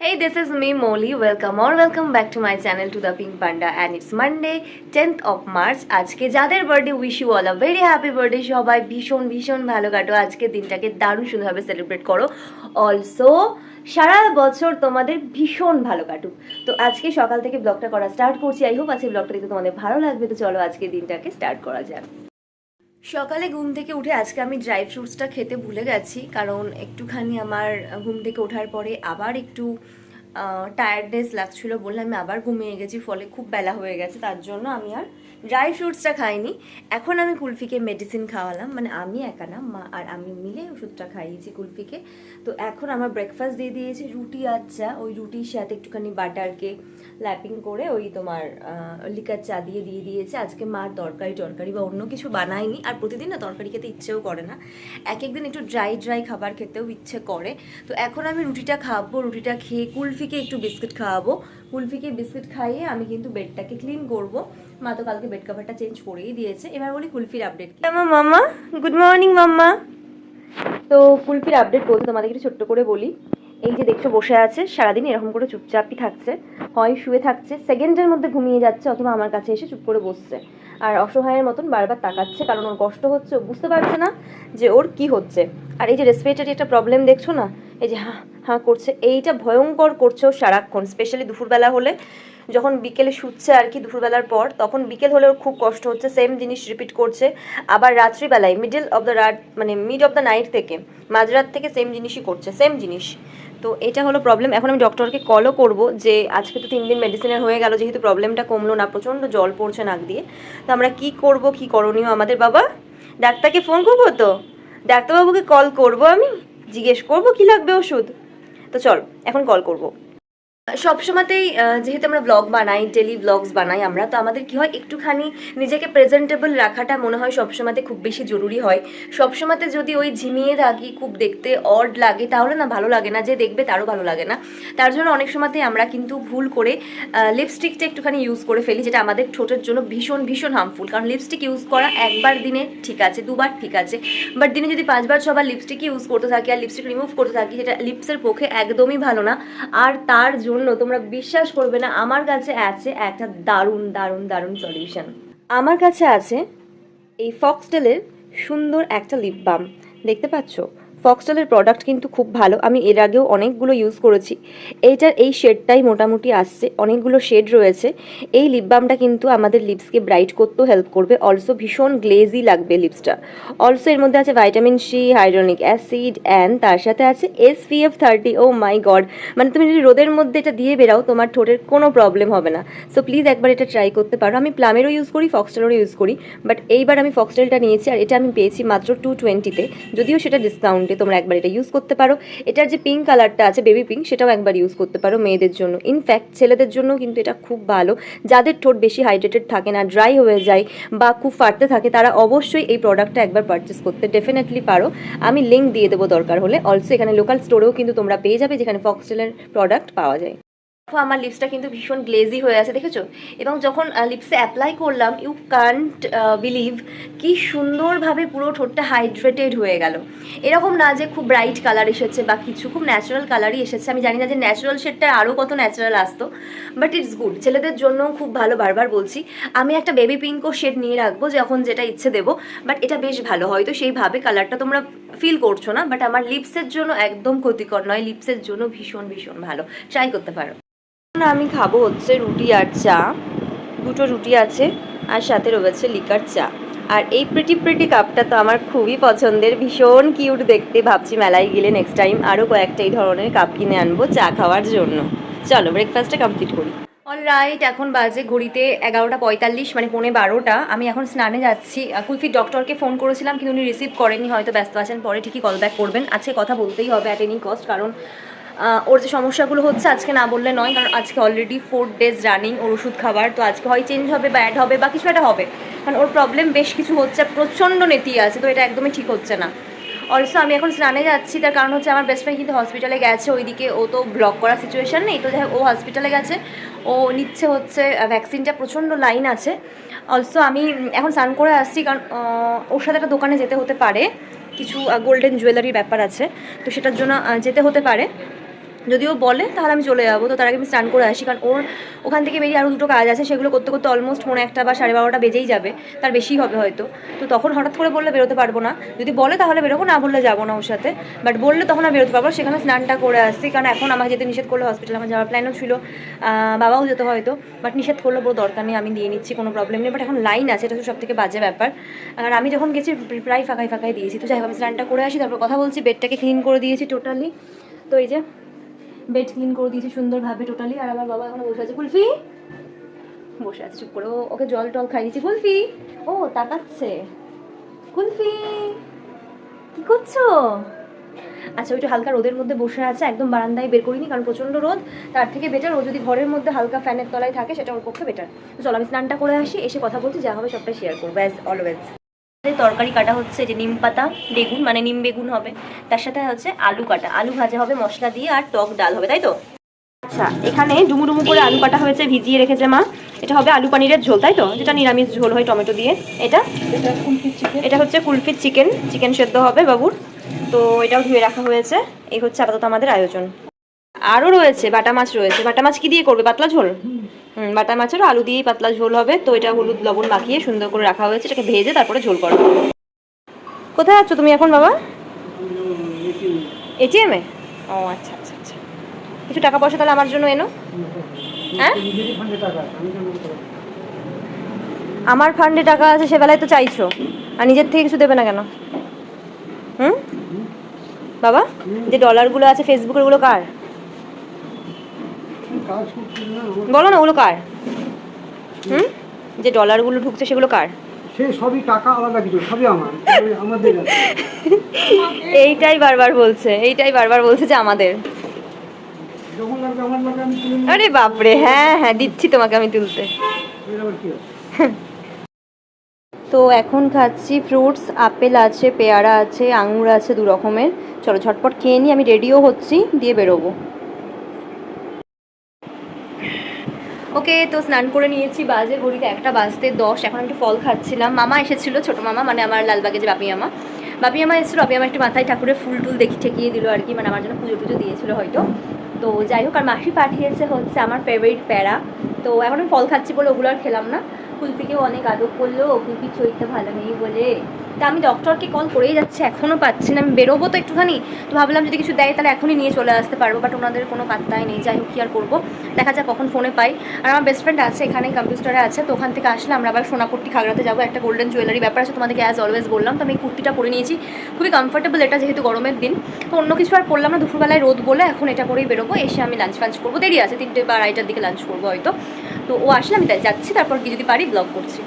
Hey, this is me Molly. Welcome or welcome back to my channel to the Pink Panda. And it's Monday 10th of March. আজকে যাদের birthday wish you all a very happy birthday সবাই ভীষণ ভীষণ ভালো কাটো। আজকের দিনটাকে দারুণ সুন্দরভাবে সেলিব্রেট করো। অলসো সারা বছর তোমাদের ভীষণ ভালো কাটুক। তো আজকে সকাল থেকে ব্লগটা করা স্টার্ট করছি। আই হোপ আজকে ব্লগটা দেখতে তোমাদের ভালো লাগবে। তো চলো আজকের দিনটাকে স্টার্ট করা যাক। সকালে ঘুম থেকে উঠে আজকে আমি ড্রাই ফ্রুটসটা খেতে ভুলে গেছি, কারণ একটুখানি আমার ঘুম থেকে ওঠার পরে আবার একটু টায়ার্ডনেস লাগছিল বলে আমি আবার ঘুমিয়ে গেছি, ফলে খুব বেলা হয়ে গেছে, তার জন্য আমি আর ড্রাই ফ্রুটসটা খাইনি। এখন আমি কুলফিকে মেডিসিন খাওয়ালাম। মানে আমি একা না, মা আর আমি মিলে ওষুধটা খাইয়েছি কুলফিকে। তো এখন আমার ব্রেকফাস্ট দিয়ে দিয়েছি রুটি চা। ওই রুটির সাথে একটুখানি বাটারকে ল্যাপিং করে ওই তোমার লিকার চা দিয়ে দিয়ে দিয়েছে। আজকে মার তরকারি টরকারি বা অন্য কিছু বানায়নি। আর প্রতিদিন না তরকারি খেতে ইচ্ছেও করে না। এক একদিন একটু ড্রাই ড্রাই খাবার খেতেও ইচ্ছে করে। তো এখন আমি রুটিটা খাব, রুটিটা খেয়ে কুলফিকে একটু বিস্কিট খাওয়াবো। কুলফিকে বিস্কিট খাইয়ে আমি কিন্তু বেডটাকে ক্লিন করব। মা তো কালকে বেড কাভারটা চেঞ্জ করেই দিয়েছে। এবার বলি কুলফির আপডেট কি? আমার মাম্মা গুড মর্নিং মাম্মা তো কুলফির আপডেট বলতে তোমাদেরকে ছোট্ট করে বলি। এই যে দেখছ, বসে আছে, সারাদিন এরকম করে চুপচাপই থাকছে। হয় শুয়ে থাকছে, সেকেন্ডের মধ্যে ঘুমিয়ে যাচ্ছে, অথবা আমার কাছে এসে চুপ করে বসছে। আর অসহায়ের মতন বারবার তাকাচ্ছে, কারণ ওর কষ্ট হচ্ছে বুঝতে পারছে না যে ওর কি হচ্ছে। আর এই যে রেসপিরেটারি একটা প্রবলেম দেখছ না? এই যে হাঁ হাঁ করছে। এইটা ভয়ঙ্কর করছে সারাক্ষণ স্পেশালি দুপুরবেলা হলে। যখন বিকেলে শুচ্ছে আর কি দুপুরবেলার পর, তখন বিকেল হলে ওর খুব কষ্ট হচ্ছে। সেম জিনিস রিপিট করছে। আবার রাত্রিবেলায় মিডল অফ দ্য রাত মানে মিড অফ দ্য নাইট থেকে, মাঝরাত থেকে সেম জিনিসই করছে সেম জিনিস। তো এটা হলো প্রবলেম এখন আমি ডক্টরকে কলও করব যে, আজকে তো তিন দিন মেডিসিনের হয়ে গেল, যেহেতু প্রবলেমটা কমলো না, প্রচণ্ড জল পড়ছে নাক দিয়ে। তো আমরা কি করব, কি করণীয় আমাদের বাবা? ডাক্তারকে ফোন করব তো? ডাক্তারবাবুকে কল করব আমি? জিজ্ঞেস করব কি লাগবে ওষুধ? তো চল এখন কল করব। সবসময়তেই যেহেতু আমরা ব্লগ বানাই ডেলি ব্লগস বানাই আমরা, তো আমাদের কি হয়, একটুখানি নিজেকে প্রেজেন্টেবল রাখাটা মনে হয় সবসময়তে খুব বেশি জরুরি হয়। সবসময়তে যদি ওই ঝিমিয়ে থাকি, খুব দেখতে অড লাগে, তাহলে না ভালো লাগে না, যে দেখবে তারও ভালো লাগে না। তার জন্য অনেক সময়তেই আমরা কিন্তু ভুল করে লিপস্টিকটা একটুখানি ইউজ করে ফেলি, যেটা আমাদের ঠোঁটের জন্য ভীষণ ভীষণ হার্মফুল কারণ লিপস্টিক ইউজ করা একবার দিনে ঠিক আছে, দুবার ঠিক আছে। বাট দিনে যদি পাঁচবার, ছবার লিপস্টিক ইউজ করতে থাকি, আর লিপস্টিক রিমুভ করতে থাকি যেটা লিপসের পক্ষে একদমই ভালো না। আর তার জন্য তোমরা বিশ্বাস করবে না, আমার কাছে আছে একটা দারুণ দারুণ দারুণ সলিউশন আমার কাছে আছে এই ফক্সটেলের সুন্দর একটা লিপ বাম দেখতে পাচ্ছো? ফক্সটেলের প্রোডাক্ট কিন্তু খুব ভালো। আমি এর আগেও অনেকগুলো ইউজ করেছি। এইটার এই শেডটাই মোটামুটি আসছে। অনেকগুলো শেড রয়েছে। এই লিপ বামটা কিন্তু আমাদের লিপসকে ব্রাইট করতেও হেল্প করবে। অলসো ভীষণ গ্লেজি লাগবে লিপসটা অলসো এর মধ্যে আছে vitamin C hyaluronic acid and তার সাথে আছে S P F thirty oh my god মানে তুমি যদি রোদের মধ্যে এটা দিয়ে বেরাও তোমার ঠোঁটের কোনো প্রবলেম হবে না। সো প্লিজ একবার এটা ট্রাই করতে পারো। আমি প্লামেরও ইউজ করি ফক্সটেলেরও ইউজ করি। বাট এইবার আমি ফক্সটেলটা নিয়েছি, আর এটা আমি পেয়েছি মাত্র টু টোয়েন্টিতে যদিও সেটা ডিসকাউন্টে তোমরা একবার এটা ইউজ করতে পারো। এটার যে পিঙ্ক কালারটা আছে বেবি পিঙ্ক সেটাও একবার ইউজ করতে পারো মেয়েদের জন্য। ইনফ্যাক্ট ছেলেদের জন্য কিন্তু এটা খুব ভালো। যাদের ঠোঁট বেশি হাইড্রেটেড থাকে না ড্রাই হয়ে যায় বা খুব ফাটতে থাকে, তারা অবশ্যই এই প্রোডাক্টটা একবার পারচেস করতে ডেফিনেটলি পারো। আমি লিঙ্ক দিয়ে দেবো দরকার হলে। অলসো এখানে লোকাল স্টোরেও কিন্তু তোমরা পেয়ে যাবে, যেখানে ফক্সটেলের প্রোডাক্ট পাওয়া যায়। দেখো আমার লিপসটা কিন্তু ভীষণ গ্লেজি হয়ে আছে, দেখেছ? এবং যখন লিপসে অ্যাপ্লাই করলাম ইউ কান্ট বিলিভ কি সুন্দরভাবে পুরো ঠোঁটটা হাইড্রেটেড হয়ে গেল। এরকম না যে খুব ব্রাইট কালার এসেছে বা কিছু, খুব ন্যাচারাল কালারই এসেছে। আমি জানি না যে ন্যাচারাল শেডটা আরও কত ন্যাচারাল আসতো বাট ইটস গুড ছেলেদের জন্য খুব ভালো বারবার বলছি। আমি একটা বেবি পিঙ্কও শেড নিয়ে রাখব যখন যেটা ইচ্ছে দেবো বাট এটা বেশ ভালো হয়তো সেইভাবে কালারটা তোমরা ফিল করছ না বাট আমার লিপসের জন্য একদম ক্ষতিকর নয়। লিপসের জন্য ভীষণ ভীষণ ভালো। ট্রাই করতে পারো। আমি খাব হচ্ছে রুটি আর চা। দুটো রুটি আছে আর সাথে রয়েছে লিকার চা। আর এই প্রিটি প্রিটি কাপটা তো আমার খুবই পছন্দের। ভীষণ কিউট দেখতে। ভাবছি মেলায় গেলে নেক্সট টাইম আরও কয়েকটা এই ধরনের কাপ কিনে আনব চা খাওয়ার জন্য। চলো ব্রেকফাস্টটা কমপ্লিট করি। অলরাইট এখন বাজে ঘড়িতে এগারোটা পঁয়তাল্লিশ মানে পৌনে বারোটা। আমি এখন স্নানে যাচ্ছি। কুলফির ডক্টরকে ফোন করেছিলাম, কিন্তু উনি রিসিভ করেনি হয়তো ব্যস্ত আছেন, পরে ঠিকই কল ব্যাক করবেন। আজকে কথা বলতেই হবে অ্যাট এনি কস্ট কারণ ওর যে সমস্যাগুলো হচ্ছে আজকে না বললে নয়, কারণ আজকে অলরেডি ফোর ডেজ রানিং ওর ওষুধ খাবার, তো আজকে হয় চেঞ্জ হবে বা অ্যাড হবে বা কিছু একটা হবে। কারণ ওর প্রবলেম বেশ কিছু হচ্ছে, প্রচণ্ড নেতিয়ে আছে, তো এটা একদমই ঠিক হচ্ছে না। অলসো আমি এখন স্নানে যাচ্ছি, তার কারণ হচ্ছে আমার বেস্ট ফ্রেন্ড কিন্তু হসপিটালে গেছে, ওইদিকে ও তো ব্লক করার সিচুয়েশন নেই, তো ও হসপিটালে গেছে। ও নিচ্ছে হচ্ছে ভ্যাকসিনটা প্রচণ্ড লাইন আছে। অলসো আমি এখন স্নান করে আসছি, কারণ ওর সাথে একটা দোকানে যেতে হতে পারে। কিছু গোল্ডেন জুয়েলারির ব্যাপার আছে, তো সেটার জন্য যেতে হতে পারে। যদি ও বলে, তাহলে আমি চলে যাব। তো তার আগে আমি স্নান করে আসি, কারণ ওর ওখান থেকে বেরিয়ে আরও দুটো কাজ আছে, সেগুলো করতে করতে অলমোস্ট মনে একটা বা সাড়ে বারোটা বেজেই যাবে। তার বেশি হবে হয়তো। তো তখন হঠাৎ করে বললে বেরোতে পারব না। যদি বলে তাহলে বেরোবো, না বললে যাব না ওর সাথে। বাট বললে তখন আমি বেরোতে পারব সেখানে স্নানটা করে আসছি। কারণ এখন আমাকে যেতে নিষেধ করলে হসপিটালে আমার যাওয়ার প্ল্যানও ছিল। বাবাও যেতে হয়তো। বাট নিষেধ করলে বড় দরকার নেই, আমি দিয়ে নিচ্ছি, কোনো প্রবলেম নেই। বাট এখন লাইন আছে, এটা তো সব থেকে বাজে ব্যাপার। আর আমি যখন গেছি প্রায় ফাঁকাই ফাঁকাই দিয়েছি। তো যাই হোক, আমি স্নানটা করে আসি, তারপর কথা বলছি বেডটাকে ক্লিন করে দিয়েছি টোটালি তো এই যে বেড ক্লিন করে দিয়েছি সুন্দরভাবে টোটালি, আর আমার বাবা এখন বসে আছে। কুলফি? বসে আছে, চুপ করে। ওকে জল টল খাই দিয়েছি। কুলফি? ও, তাকাচ্ছে। কুলফি? কি করছ? আচ্ছা ওইটা হালকা রোদের মধ্যে বসে আছে, একদম বারান্দায় বের করিনি, কারণ প্রচণ্ড রোদ। তার থেকে বেটার ও যদি ঘরের মধ্যে হালকা ফ্যানের তলায় থাকে, সেটা ওর পক্ষে বেটার চলো, আমি স্নানটা করে আসি, এসে কথা বলছি, যা হবে সবটা শেয়ার করব। অলওয়েজ তরকারি কাটা হচ্ছে যে নিম পাতা বেগুন মানে নিম বেগুন হবে। তার সাথে হচ্ছে আলু কাটা। আলু ভাজা হবে মশলা দিয়ে আর টক ডাল হবে তাই তো? আচ্ছা এখানে ডুমু ডুমু করে আলু কাটা হয়েছে ভিজিয়ে রেখেছে মা। এটা হবে আলু পানিরের ঝোল তাই তো? যেটা নিরামিষ ঝোল হয় টমেটো দিয়ে। এটা? এটা হচ্ছে কুলফির চিকেন চিকেন সেদ্ধ হবে বাবুর। তো এটাও ধুয়ে রাখা হয়েছে। এই হচ্ছে আপাতত আমাদের আয়োজন। আরও রয়েছে, বাটা মাছ রয়েছে। বাটা মাছ কি দিয়ে করবে? পাতলা ঝোল? হুম, বাটা মাছেরও আলু দিয়েই পাতলা ঝোল হবে। তো এটা হলুদ লবণ মাখিয়ে সুন্দর করে রাখা হয়েছে। এটাকে ভেজে তারপরে ঝোল করা। হবে কোথায় আছো তুমি এখন বাবা? এটিএমে ও আচ্ছা আচ্ছা আচ্ছা। কিছু টাকা পয়সা তাহলে আমার জন্য এনো। হ্যাঁ? আমার ফান্ডে টাকা আছে সে বেলায় তো চাইছো। আর নিজের থেকে কিছু দেবে না কেন? হুম? বাবা, যে ডলারগুলো আছে ফেসবুকের ওগুলো কার কাজ করছি না আমার- বলো না ওগুলো কার? হুম? যে ডলারগুলো ঢুকছে সেগুলো কার? সে সবই টাকা আলাদা কিছু সবই আমার আমাদের এইটাই বারবার বলছে এইটাই বারবার বলছে যে আমাদের। আরে বাপরে হ্যাঁ হ্যাঁ দিচ্ছি তোমাকে আমি তুলতে। তো এখন খাচ্ছি ফ্রুটস আপেল আছে পেয়ারা আছে আঙুর আছে দু রকমের। চলো ঝটপট খেয়ে নিই আমি রেডিও হচ্ছি দিয়ে বেরোবো। ওকে, তো স্নান করে নিয়েছি, বাজে ঘড়িতে একটা বাজতে দশ, এখন একটু ফল খাচ্ছিলাম। মামা এসেছিল, ছোটো মামা মানে আমার লালবাগে যে বাপি মামা। বাপি মামা এসেছিল, বাপি আমার একটু মাথায় ঠাকুরের ফুল টুল দেখি ঠেকিয়ে দিল আর কি মানে আমার জন্য পুজো টুজো দিয়েছিল হয়তো। তো যাই হোক, আর মাসি পাঠিয়েছে হচ্ছে আমার ফেভারিট প্যারা। তো এখন আমি ফল খাচ্ছি বলে ওগুলো আর খেলাম না। কুলপিকেও অনেক আদব করল কুলপির শরীরটা ভালো নেই বলে। তা আমি ডক্টরকে কল করেই যাচ্ছি এখনও পাচ্ছি না, আমি বেরোবো তো একটুখানি। তো ভাবলাম যদি কিছু দেয় তাহলে এখনই নিয়ে চলে আসতে পারব বাট ওনাদের কোনো পাত্তাই নেই, যাই হোক কি আর করব। দেখা যাক কখন ফোনে পাই। আর আমার বেস্ট ফ্রেন্ড আছে এখানে কম্পিউটারে আছে, তো ওখান থেকে আসলে আমরা আবার সোনাপট্টি খাগড়াতে যাব, একটা গোল্ডেন জুয়েলারি ব্যাপার আছে তোমাদেরকে অ্যাজ অলওয়েজ বললাম, তো আমি কুর্তিটা পরে নিয়েছি। খুবই কমফোর্টেবল এটা যেহেতু গরমের দিন, তো অন্য কিছু আর পরলাম না, দুপুরবেলায় রোদ বলে এখন এটা পরেই বেরোবো, এসে আমি লাঞ্চ ফাঞ্চ করব। দেরি আছে, তিনটে বা আড়াইটার দিকে লাঞ্চ করব হয়তো। তো ও আসলে আমি যাচ্ছি তারপর কি যদি পারি ব্লগ করছি।